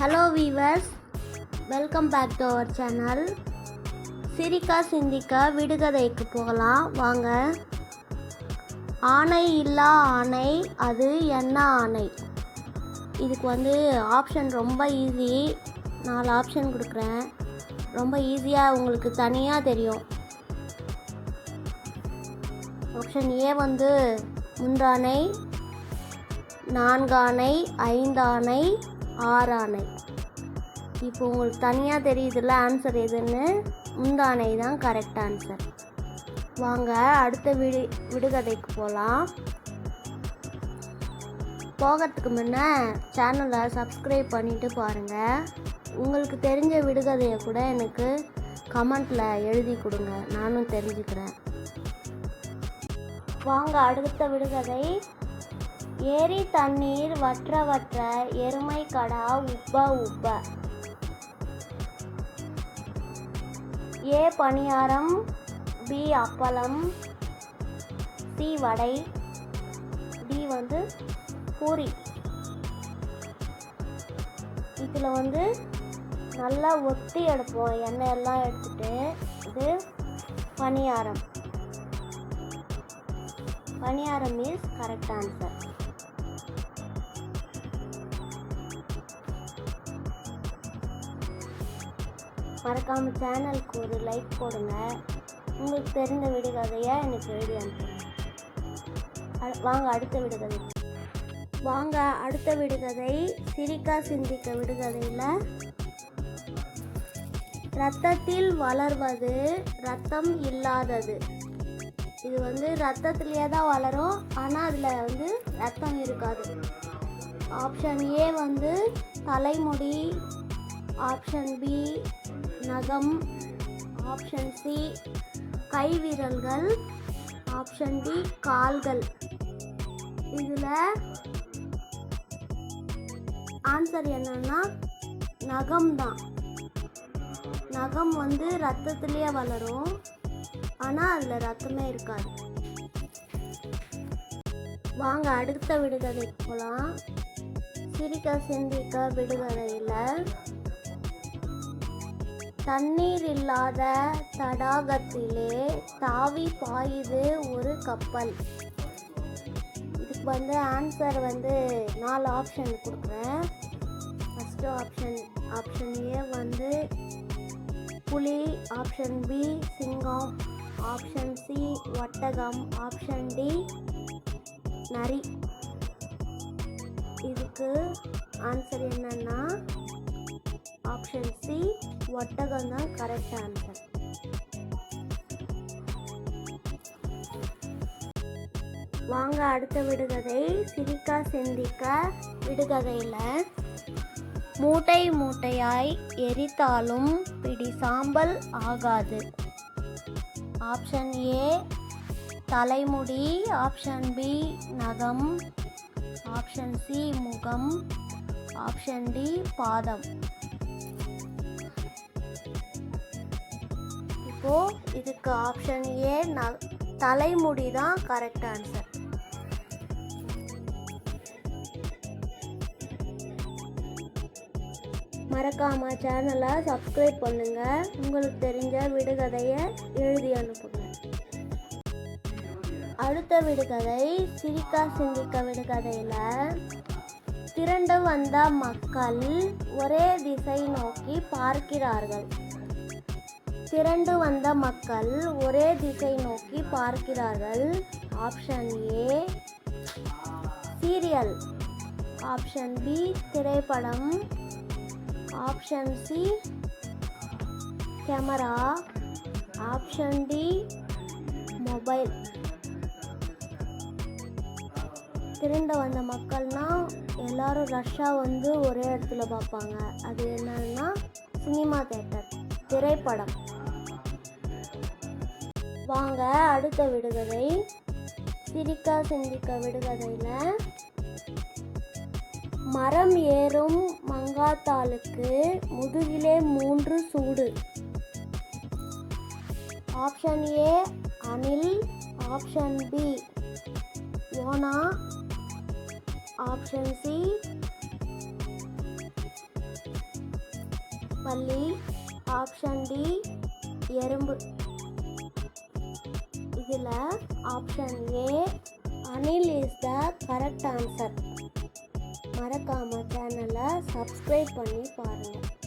Hello viewers welcome back to our channel சிரிக்கா சிந்திக்கா விடுகதைக்கு போகலாம். வாங்க. ஆணை இல்லா ஆணை அது என்ன ஆணை? இதுக்கு வந்து ஆப்ஷன் ரொம்ப ஈஸி நாலு ஆப்ஷன் கொடுக்குறேன். ரொம்ப ஈஸியாக உங்களுக்கு தனியாக தெரியும். ஆப்ஷன் ஏ வந்து முந்தானை நான்கானை ஐந்தானை ஆறானை இப்போ உங்களுக்கு தனியாக தெரியுதுல்ல ஆன்சர் எதுன்னு? முந்தானை தான் கரெக்ட் ஆன்சர் வாங்க அடுத்த விடு விடுகதைக்கு போகலாம் போகிறதுக்கு முன்னே சேனலை சப்ஸ்கிரைப் பண்ணிவிட்டு பாருங்கள் உங்களுக்கு தெரிஞ்ச விடுகதையை கூட எனக்கு கமெண்ட்டில் எழுதி கொடுங்க. நானும் தெரிஞ்சுக்கிறேன். வாங்க அடுத்த விடுகதை. ஏரி தண்ணீர் வற்ற வற்ற எருமை கடா உப்ப உப்ப. ஏ பணியாரம் பி அப்பளம் சி வடை டி வந்து பூரி. இதில் வந்து நல்லா ஒத்தி எடுப்போம் எண்ணெய் எல்லாம் எடுத்துட்டு இது பணியாரம். பணியாரம் மீன்ஸ் கரெக்ட் ஆன்சர் மறக்காம சேனலுக்கு ஒரு லைக் போடுங்க. உங்களுக்கு தெரிந்த விடுகதையை எனக்கு எழுதி அனுப்புங்க. வாங்க அடுத்த விடுகதை. வாங்க அடுத்த விடுகதை. சிரிக்கா சிந்திக்க விடுகதையில் ரத்தத்தில் வளர்வது ரத்தம் இல்லாதது. இது வந்து ரத்தத்திலேயே தான் வளரும் ஆனால் அதில் வந்து ரத்தம் இருக்காது. ஆப்ஷன் ஏ வந்து தலைமுடி ஆப்ஷன் பி நகம் ஆப்ஷன் சி கைவிரல்கள் ஆப்ஷன் டி கால்கள். இதில் ஆன்சர் என்னன்னா நகம் தான் நகம் வந்து ரத்தத்துலேயே வளரும். ஆனால் அதில் ரத்தமே இருக்காது. வாங்க அடுத்த விடுதலை போகலாம் சிரிக்க சிந்திக்க விடுகதையில் தண்ணீர் இல்லாத தடாகத்திலே தாவி பாயுது ஒரு கப்பல். இதுக்கு வந்து ஆன்சர் வந்து நாலு ஆப்ஷன் கொடுக்குறேன். ஃபஸ்ட்டு ஆப்ஷன் ஆப்ஷன் ஏ வந்து புலி ஆப்ஷன் பி சிங்கம் ஆப்ஷன் சி ஒட்டகம் ஆப்ஷன் டி நரி. இதுக்கு ஆன்சர் என்னன்னா ஒட்டகம் தான் கரெக்ட் ஆன்சர் வாங்க அடுத்த விடுகதை. சிரிக்கா சிந்திக்க விடுகதையில். மூட்டை மூட்டையாய் எரித்தாலும் பிடி சாம்பல் ஆகாது. ஆப்ஷன் ஏ தலைமுடி. ஆப்ஷன் பி நகம். ஆப்ஷன் சி முகம். ஆப்ஷன் டி பாதம். அப்போது இதுக்கு ஆப்ஷன் ஏ ந தலைமுடி தான் கரெக்ட் ஆன்சர் மறக்காம சேனலை சப்ஸ்கிரைப் பண்ணுங்க. உங்களுக்கு தெரிஞ்ச விடுகதையை எழுதி அனுப்புங்க. அடுத்த விடுகதை சிரிக்கா சிந்திக்க விடுகதையில். திரண்டு வந்த மக்கள் ஒரே திசை நோக்கி பார்க்கிறார்கள். திரண்டு வந்த மக்கள் ஒரே திசை நோக்கி பார்க்கிறார்கள். Option A serial option B திரைப்படம். Option C camera option D mobile திரண்ட வந்த மக்கள்னா எல்லாரும் ரஷ்ஷாக வந்து ஒரே இடத்துல பார்ப்பாங்க. அது என்னன்னா சினிமா தேட்டர் திரைப்படம். வாங்க அடுத்த விடுகதை. சிரிக்கா சிந்திக்க விடுகதையில். மரம் ஏறும் மங்காத்தாளுக்கு முதுகிலே மூன்று சூடு. ஆப்ஷன் ஏ அனில் ஆப்ஷன் பி ஓனா ஆப்ஷன் சி பள்ளி. ஆப்ஷன் டி எறும்பு. இதில் ஆப்ஷன் ஏ அனில் இஸ் த கரெக்ட் ஆன்சர் மறக்காமல் சேனலை சப்ஸ்கிரைப் பண்ணி பாருங்கள்